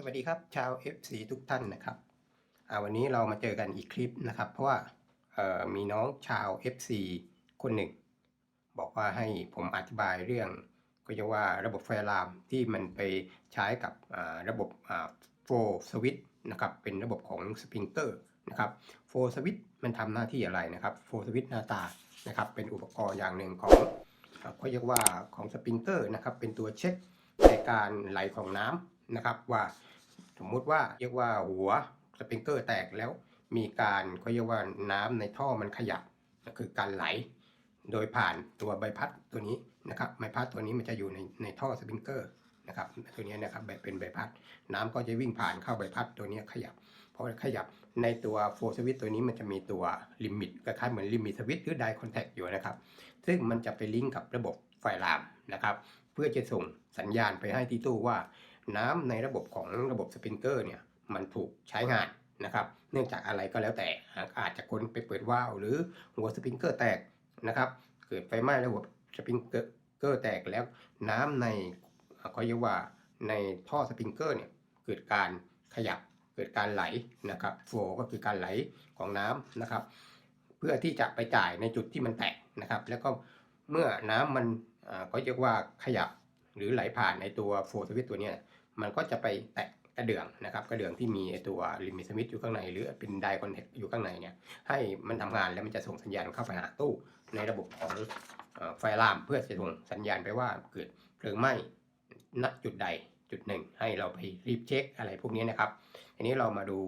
สวัสดีครับชาว FC ทุกท่านนะครับวันนี้เรามาเจอกันอีกคลิปนะครับ เพราะว่ามีน้องชาว FC คนหนึ่ง บอกว่าให้ผมอธิบายเรื่อง ก็จะว่าระบบไฟลามที่มันไปใช้กับระบบโฟสวิตนะครับเป็นระบบของสปริงเกอร์นะครับโฟสวิตมันทำหน้าที่อะไรนะครับโฟสวิตหน้าตานะครับเป็นอุปกรณ์อย่างหนึ่งของก็เรียกว่าของสปริงเกอร์นะครับเป็นตัวเช็คในการไหลของน้ำ นะครับว่าสมมุติว่าเรียกว่าหัวสปริงเกอร์แตกแล้วมีการเขาเรียกว่าน้ำในท่อมันขยับก็คือการไหล โดยผ่านตัวใบพัดตัวนี้นะครับใบพัดตัวนี้มันจะอยู่ในในท่อสปริงเกอร์นะครับตัวนี้นะครับแบบเป็นใบพัด น้ำก็จะวิ่งผ่านเข้าใบพัดตัวนี้ขยับเพอขยับในตัวโฟสวิตตัวนี้มันจะมีตัวลิมิตคล้ายๆเหมือนลิมิตสวิตหรือไดคอนแทคอยู่นะครับ ซึ่งมันจะไปลิงก์กับระบบไฟลามนะครับ เพื่อจะส่งสัญญาณไปให้ที่ตู้ว่า น้ำในระบบของระบบสปริงเกอร์เนี่ยมันถูกใช้งานนะครับ เนื่องจากอะไรก็แล้วแต่อาจจะคนไปเปิดวาล์วหรือหัวสปริงเกอร์แตกนะครับเกิดไฟไหม้ระบบสปริงเกอร์แตกแล้วน้ำในเขาเรียกว่าในท่อสปริงเกอร์เนี่ยเกิดการขยับเกิดการไหลนะครับโฟก็คือการไหลของน้ำนะครับ เพื่อที่จะไปจ่ายในจุดที่มันแตกนะครับ แล้วก็เมื่อน้ำมันอ่าก็เรียกว่าขยับหรือไหลผ่านในตัวโฟสวิตตัวเนี้ย มันก็จะไปแตะกระเดื่องนะครับกระเดื่องที่มีตัวลิมิตสวิตอยู่ข้างในหรือเป็นไดคอนแทคอยู่ข้างในเนี่ยให้มันทำงานแล้วมันจะส่งสัญญาณเข้าไปหาตู้ในระบบของอไฟลามเพื่อจะส่งสัญญาณไปว่าเกิดเพลิงไหม้ณจุดใดจุดหนึ่งให้เราไปรีบเช็คอะไรพวกนี้นะครับทีนี้เรามาดู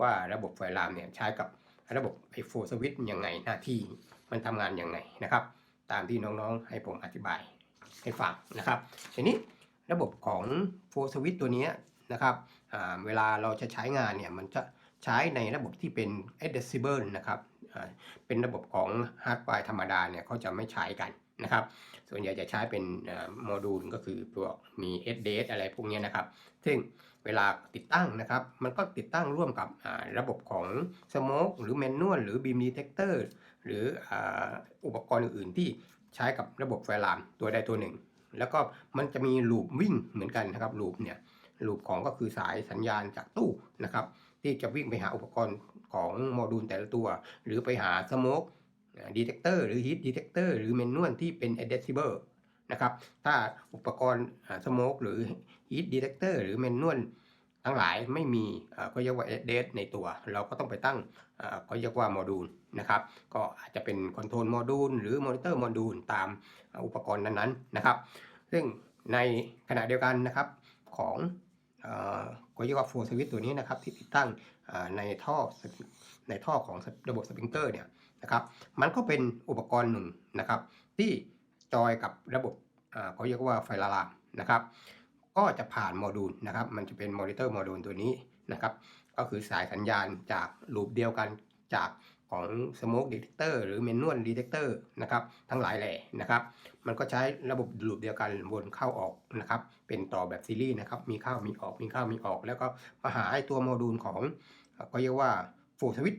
ว่าระบบไฟลามเนี่ยใช้กับระบบไอโฟสวิตยังไงหน้าที่มันทำงานยังไงนะครับ ตามที่น้องๆให้ผมอธิบายให้ฟังนะครับทีนี้ ระบบของโฟสวิตตัวนี้นะครับเวลาเราจะใช้งานเนี่ยมันจะใช้ในระบบที่เป็น addressable นะครับเป็นระบบของฮาร์ดไวร์ธรรมดาเนี่ยเขาจะไม่ใช้กันนะครับ ส่วนใหญ่จะใช้เป็นโมดูลก็คือพวกมี SDS อะไรพวกนี้นะครับ ซึ่งเวลาติดตั้งนะครับ มันก็ติดตั้งร่วมกับระบบของ Smoke หรือ Manual หรือ Beam Detector หรืออาอุปกรณ์อื่นๆที่ใช้กับระบบไฟลามตัวใดตัวหนึ่ง แล้วก็มันจะมีลูปวิ่งเหมือนกันนะครับลูปเนี่ยลูปของก็คือสายสัญญาณจากตู้นะครับ ที่จะวิ่งไปหาอุปกรณ์ของโมดูลแต่ละตัว หรือไปหาสโมกดีเทคเตอร์หรือฮีทดีเทคเตอร์หรือเมนนวลที่เป็น addressable นะครับถ้าอุปกรณ์สโมกหรือฮีทดีเทคเตอร์หรือเมนนวล ทั้งหลายไม่มีก็เรียกว่า address ในตัว เราก็ต้องไปตั้งก็เรียกว่าโมดูลนะครับ ก็อาจจะเป็นคอนโทรลโมดูลหรือมอนิเตอร์โมดูลตามอุปกรณ์นั้นๆนะครับ ซึ่งในขณะเดียวกันนะครับของเอ่อก็เรียกว่าโฟสวิตตัวนี้นะครับที่ติดตั้งในท่อในท่อของระบบสปริงเกอร์เนี่ยนะครับ มันก็เป็นอุปกรณ์หนึ่งนะครับ ที่จอยกับระบบเขาเรียกว่าไฟลารามนะครับ ก็จะผ่านโมดูลนะครับ มันจะเป็นมอนิเตอร์โมดูลตัวนี้นะครับ ก็คือสายสัญญาณจากลูปเดียวกันจากของ Smoke Detector หรือ Manual Detector นะครับ ทั้งหลายแหล่นะครับ มันก็ใช้ระบบลูปเดียวกันวนเข้าออกนะครับ เป็นต่อแบบซีรีส์นะครับ มีเข้ามีออก มีเข้ามีออก แล้วก็มาหาไอตัวโมดูลของก็เรียกว่าโฟสวิต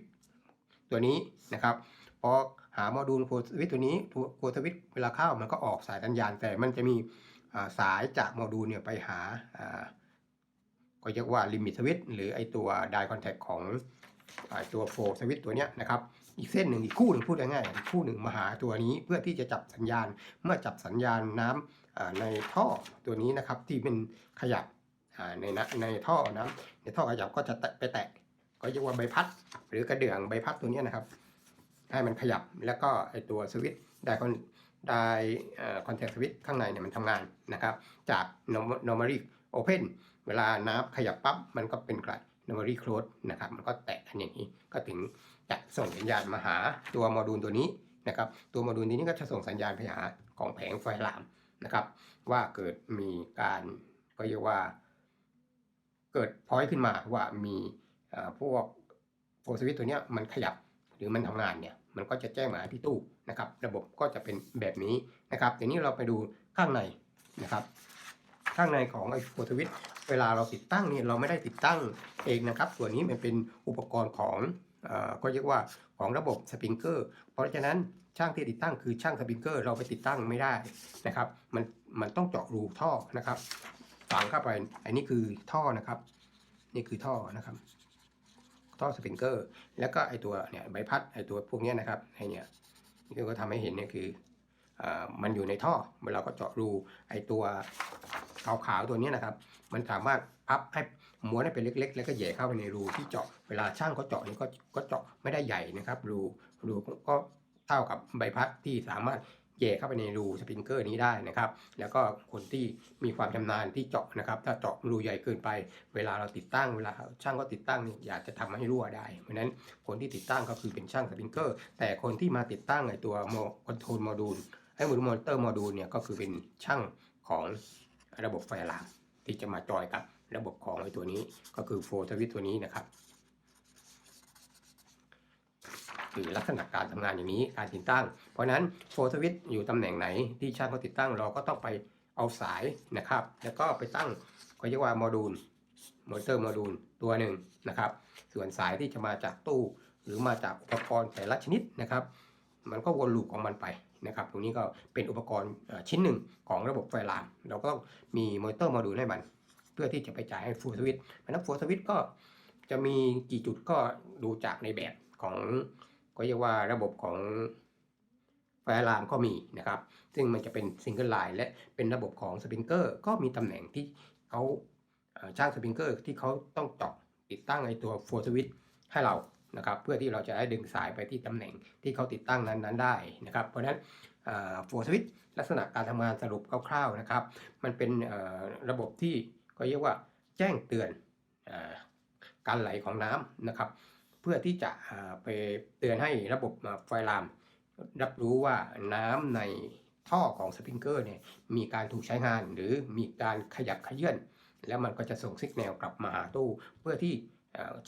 ตัวนี้นะครับพอหาโมดูลโฟสวิตตัวนี้โฟสวิตเวลาเข้ามันก็ออกสายสัญญาณแต่มันจะมี สายจากโมดูลเนี่ยไปหาก็เรียกว่าลิมิตสวิตหรือไอตัวไดคอนแทคของอตัวโฟสวิตตัวเนี้ยนะครับอีกเส้นหนึ่งอีกคู่หนึ่งพูดง่ายๆคู่หนึ่งมาหาตัวนี้เพื่อที่จะจับสัญญาณเมื่อจับสัญญาณน้ำอ่าในท่อตัวนี้นะครับที่เป็นขยับในนะในท่อน้ำในท่อขยับก็จะไปแตะก็เรียกว่าใบพัด หรือกระเดื่องใบพัดตัวนี้นะครับ ให้มันขยับแล้วก็ไอตัวสวิตช์ไดคอน ไดคอนแทคสวิตช์ข้างในเนี่ยมันทำงานนะครับ จาก normally open เวลาน้ำขยับปั๊บมันก็เป็นกลาย normally close นะครับ มันก็แตะกันอย่างนี้ก็ถึงจะส่งสัญญาณมาหาตัวโมดูลตัวนี้นะครับ ตัวโมดูลนี้ก็จะส่งสัญญาณไปหาของแผงไฟลามนะครับ ว่าเกิดมีการก็เรียกว่า เกิดพอยต์ขึ้นมาว่ามีพวกโฟสวิตตัวเนี้ยมันขยับหรือมันทำงานเนี่ยมันก็จะแจ้งมาที่ตู้ นะครับระบบก็จะเป็นแบบนี้นะครับทีนี้เราไปดูข้างในนะครับ ข้างในของไอโฟสวิตเวลาเราติดตั้งเนี่ยเราไม่ได้ติดตั้งเองนะครับ ส่วนนี้มันเป็นอุปกรณ์ของเอ่อก็เรียกว่าของระบบสปริงเกอร์ เพราะฉะนั้นช่างที่ติดตั้งคือช่างสปริงเกอร์เราไปติดตั้งไม่ได้นะครับ มันมันต้องเจาะรูท่อนะครับฝังเข้าไปอันนี้คือท่อนะครับ นี่คือท่อนะครับ ท่อสปริงเกอร์ แล้วก็ไอตัวเนี่ยใบพัดไอตัวพวกนี้นะครับไอเนี่ย นี่ก็ทำให้เห็นเนี่ยคืออมันอยู่ในท่อเวลาก็เจาะรูไอตัวขาวๆตัวนี้นะครับ มันสามารถพับให้ม้วนให้เป็นเล็ก ๆ แล้วก็แย่เข้าไปในรูที่เจาะเวลาช่างเขาเจาะนี่ก็ก็เจาะไม่ได้ใหญ่นะครับ รูรูก็เท่ากับใบพัดที่สามารถ แย่เข้าไปในรูสปริงเกอร์นี้ได้นะครับ แล้วก็คนที่มีความชำนาญที่เจาะนะครับ ถ้าเจาะรูใหญ่เกินไป เวลาเราติดตั้งเวลาช่างก็ติดตั้งนี่อยากจะทำให้รั่วได้ เพราะนั้นคนที่ติดตั้งก็คือเป็นช่างสปริงเกอร์ แต่คนที่มาติดตั้งไอตัวโมคอนโทรลโมดูลไอ้มดูลมอเตอร์โมดูลเนี่ยก็คือเป็นช่างของระบบไฟลามที่จะมาจอยกับระบบของไอ้ตัวนี้ก็คือโฟร์สวิตตัวนี้นะครับ คือลักษณะการทำงานอย่างนี้การติดตั้ง เพราะฉะนั้นโฟร์สวิตอยู่ตำแหน่งไหนที่ช่างเขาติดตั้งเราก็ต้องไปเอาสายนะครับ แล้วก็ไปตั้งก็เรียกว่าโมดูลมอเตอร์โมดูลตัวหนึ่งนะครับ ส่วนสายที่จะมาจากตู้ หรือมาจากอุปกรณ์แต่ละชนิดนะครับ มันก็วนลูปของมันไปนะครับ ตรงนี้ก็เป็นอุปกรณ์ชิ้นหนึ่งของระบบไฟลาม เราก็ต้องมีมอเตอร์โมดูลให้มัน เพื่อที่จะไปจ่ายให้ฟูลสวิตเพราะนั้นฟูลสวิตก็จะมีกี่จุดก็ดูจากในแบบของ ก็เรียกว่าระบบของไฟลามก็มีนะครับ ซึ่งมันจะเป็นซิงเกิลไลน์และเป็นระบบของสปริงเกอร์ก็มีตำแหน่งที่เขาช่างสปริงเกอร์ที่เขาต้องเจาะติดตั้งไอตัวฟูลสวิตให้เรานะครับเพื่อที่เราจะได้ดึงสายไปที่ตำแหน่งที่เขาติดตั้งนั้น ๆ ได้นะครับ เพราะฉะนั้นโฟร์สวิตลักษณะการทำงานสรุปคร่าวๆนะครับ มันเป็นระบบที่ก็เรียกว่าแจ้งเตือนอการไหลของน้ำนะครับ พื่อที่จะไปเตือนให้ระบบไฟลาม รับรู้ว่าน้ำในท่อของสปริงเกอร์เนี่ยมีการถูกใช้งานหรือมีการขยับขยื่นแล้วมันก็จะส่งสัญญาณกลับมาหาตู้ เพื่อที่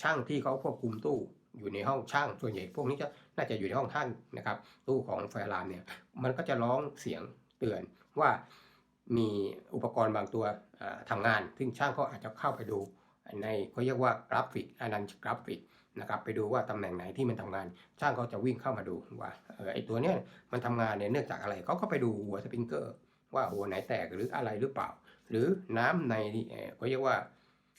ช่างที่เขาควบคุมตู้อยู่ในห้องช่างส่วนใหญ่พวกนี้จะน่าจะอยู่ในห้องท่านนะครับ ตู้ของไฟลามเนี่ยมันก็จะร้องเสียงเตือนว่ามีอุปกรณ์บางตัวอ่าทำงาน ซึ่งช่างก็อาจจะเข้าไปดู ในเขาเรียกว่ากราฟิกอนันต์กราฟิกนะครับไปดูว่าตำแหน่งไหนที่มันทำงาน ช่างก็จะวิ่งเข้ามาดูว่าเออไอตัวเนี้ยมันทำงานเนี่ยเนื่องจากอะไรเขาก็ไปดูหัวสปริงเกอร์ว่าหัวไหนแตกหรืออะไรหรือเปล่า หรือน้ำในเขาเรียกว่า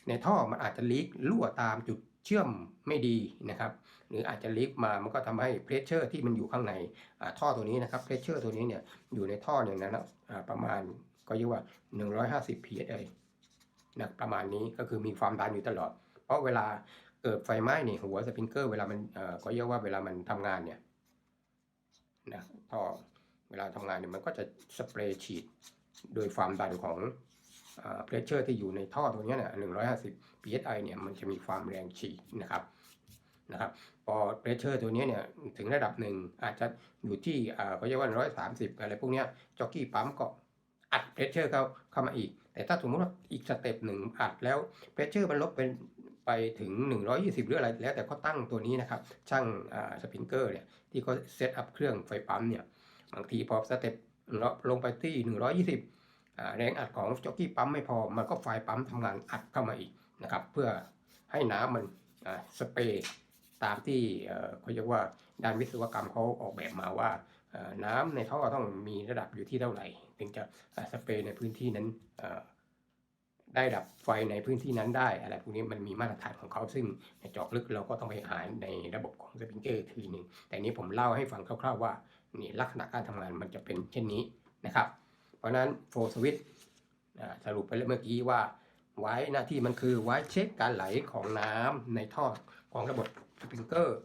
ในท่อมันอาจจะลีกรั่วตามจุดเชื่อมไม่ดีนะครับหรืออาจจะลีกมา มันก็ทำให้เพรสเชอร์ที่มันอยู่ข้างในท่อตัวนี้นะครับเพรสเชอร์ตัวนี้เนี่ยอยู่ในท่ออย่างนั้นนะประมาณก็เรียกว่า 150 psi นะประมาณนี้ก็คือมีความดันอยู่ตลอด เพราะเวลาเกิดไฟไหม้เนี่ยหัวสปริงเกอร์เวลามันเอ่อก็เรียกว่าเวลามันทำงานเนี่ยนะท่อเวลาทำงานเนี่ยมันก็จะสเปรย์ฉีดโดยความดันของเพรสเชอร์ที่อยู่ในท่อตัวเนี้ยเนี่ย150 psi เนี่ยมันจะมีความแรงฉีดนะครับนะครับพอเพรสเชอร์ตัวเนี้ยเนี่ยถึงระดับหนึ่งอาจจะอยู่ที่อ่าเขาเรียกว่า130 อะไรพวกเนี้ยจ็อกกี้ปั๊มก็อัดเพรสเชอร์เข้าเข้ามาอีก แต่ถ้าสมมติว่าอีกสเต็ปหนึ่งอัดแล้วเพรสเชอร์มันลดเป็นไปถึง 120 หรืออะไรแล้วแต่เขาตั้งตัวนี้นะครับ ช่างสปริงเกอร์เนี่ยที่เขาเซตอัพเครื่องไฟปั๊มเนี่ยบางทีพอสเต็ปลงไปที่ 120 แรงอัดของจ็อกกี้ปั๊มไม่พอ มันก็ไฟปั๊มทำงานอัดเข้ามาอีกนะครับ เพื่อให้น้ำมันสเปรย์ตามที่เขาเรียกว่าด้านวิศวกรรมเขาออกแบบมาว่าน้ำในท่อต้องมีระดับอยู่ที่เท่าไหร่ ถึงจะสเปรย์ในพื้นที่นั้นได้ดับไฟในพื้นที่นั้นได้ อะไรพวกนี้มันมีมาตรฐานของเขาซึ่งในเจาะลึกเราก็ต้องไปหาในระบบของสปริงเกอร์ทีหนึ่งแต่นี้ผมเล่าให้ฟังคร่าวๆว่านี่ลักษณะการทำงานมันจะเป็นเช่นนี้นะครับ เพราะนั้นโฟสวิตสรุปไปแล้วเมื่อกี้ว่าไว้หน้าที่มันคือไว้เช็คการไหลของน้ำในท่อของระบบสปริงเกอร์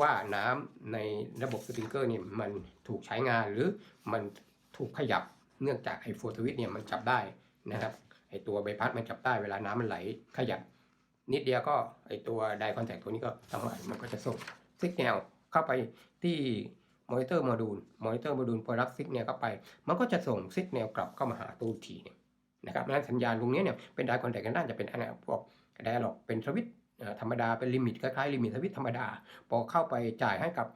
ว่าน้ำในระบบสปริงเกอร์นี่มันถูกใช้งานหรือมันถูกขยับ เนื่องจากไอ้โฟสวิตเนี่ยมันจับได้นะครับไอ้ตัวใบพัดมันจับได้เวลาน้ำมันไหลขยับ นิดเดียวก็ไอ้ตัวไดคอนแทคตัวนี้ก็ทำงานมันก็จะส่งสัญญาณเข้าไปที่มอนิเตอร์โมดูลมอนิเตอร์โมดูลพอรับสัญญาณเข้าไป มันก็จะส่งสัญญาณกลับเข้ามาหาตู้อีกทีหนึงนะครับนั้นสัญญาณตรงนี้เนี่ยเป็นไดคอนแทคกันน่าจะเป็นอะไรพวกไดอะล็อกเป็นสวิตช์เอ่อธรรมดาเป็นลิมิตคล้ายๆลิมิตสวิตช์ธรรมดา พอเข้าไปจ่ายให้กับ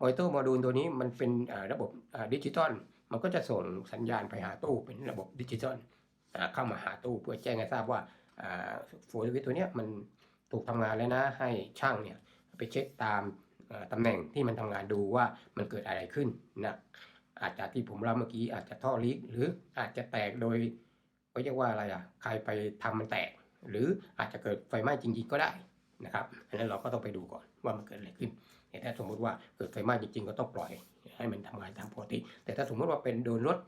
มอนิเตอร์โมดูลตัวนี้มันเป็นอ่าระบบดิจิตอล มันก็จะส่งสัญญาณไปหาตู้เป็นระบบดิจิตอลเข้ามาหาตู้เพื่อแจ้งให้ทราบว่าโฟลวิตตัวเนี้ยมันถูกทำงานแล้วนะให้ช่างเนี่ยไปเช็คตามเอ่อตำแหน่งที่มันทำงานดูว่ามันเกิดอะไรขึ้นนะอาจจะที่ผมเล่าเมื่อกี้อาจจะท่อลีกหรืออาจจะแตกโดยเขาเรียกว่าอะไรอะใครไปทำมันแตก หรืออาจจะเกิดไฟไหม้จริงๆก็ได้นะครับอันนั้นเราก็ต้องไปดูก่อนว่ามันเกิดอะไรขึ้นแต่ถ้าสมมุติว่าเกิดไฟไหม้จริงๆก็ต้องปล่อย ให้มันทำงานตามปกติ แต่ถ้าสมมติว่าเป็นโดนรถ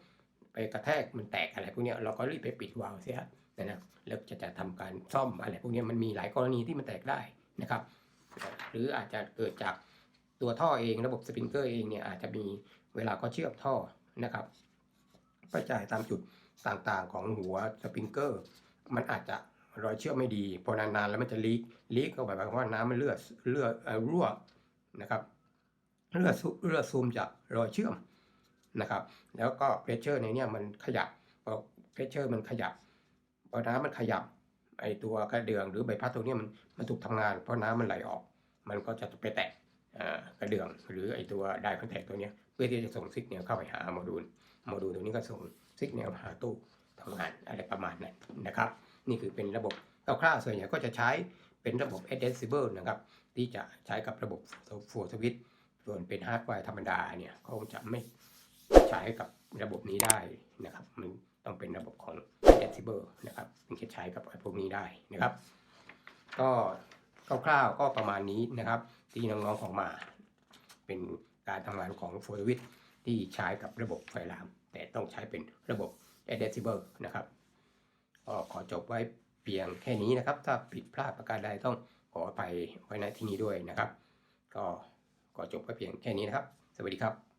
ไปกระแทกมันแตกอะไรพวกนี้เราก็รีบไปปิดวาล์วเสียนะนะแล้วจะจะทำการซ่อมอะไรพวกนี้มันมีหลายกรณีที่มันแตกได้นะครับ หรืออาจจะเกิดจากตัวท่อเองระบบสปริงเกอร์เองเนี่ยอาจจะมีเวลาก็เชื่อมท่อนะครับกระจายตามจุดต่างๆของหัวสปริงเกอร์ มันอาจจะรอยเชื่อมไม่ดีพอนานๆแล้วมันจะลีกลีกก็หมายความว่าน้ำมันเลือดเลือดรั่วนะครับ เลือดซุเลือดซูมจากรอยเชื่อมนะครับ แล้วก็เพรสเชอร์ในเนี้ยมันขยับพอเพรสเชอร์มันขยับพอน้ำมันขยับไอตัวกระเดื่องหรือใบพัดตัวนี้มันมันถูกทำงาน เพราะน้ำมันไหลออก มันก็จะไปแตะกระเดื่องหรือไอตัวไดคอนแทคตัวนี้เพื่อที่จะส่งซิกเนลเข้าไปหาโมดูลโมดูลตัวนี้ก็ส่งซิกเนลหาตู้ทำงานอะไรประมาณนั้นนะครับ นี่คือเป็นระบบคร่าวๆส่วนใหญ่ก็จะใช้เป็นระบบ Addressable นะครับ ที่จะใช้กับระบบ Full Switch ส่วนเป็นฮาร์ดแวร์ธรรมดาเนี่ยเขาจะไม่ใช้กับระบบนี้ได้นะครับมันต้องเป็นระบบของ Addressable นะครับถึงจะใช้กับไอ้พวกนี้ได้นะครับ ก็คร่าวๆก็ประมาณนี้นะครับ ที่น้องๆของมา เป็นการทำงานของ Full Switch ที่ใช้กับระบบไฟลาม แต่ต้องใช้เป็นระบบ Addressable นะครับก็ขอจบไว้เพียงแค่นี้นะครับ ถ้าผิดพลาดประการใดต้องขออภัยไว้ณที่นี้ด้วยนะครับ ก็ ก็จบไว้เพียงแค่นี้นะครับ สวัสดีครับ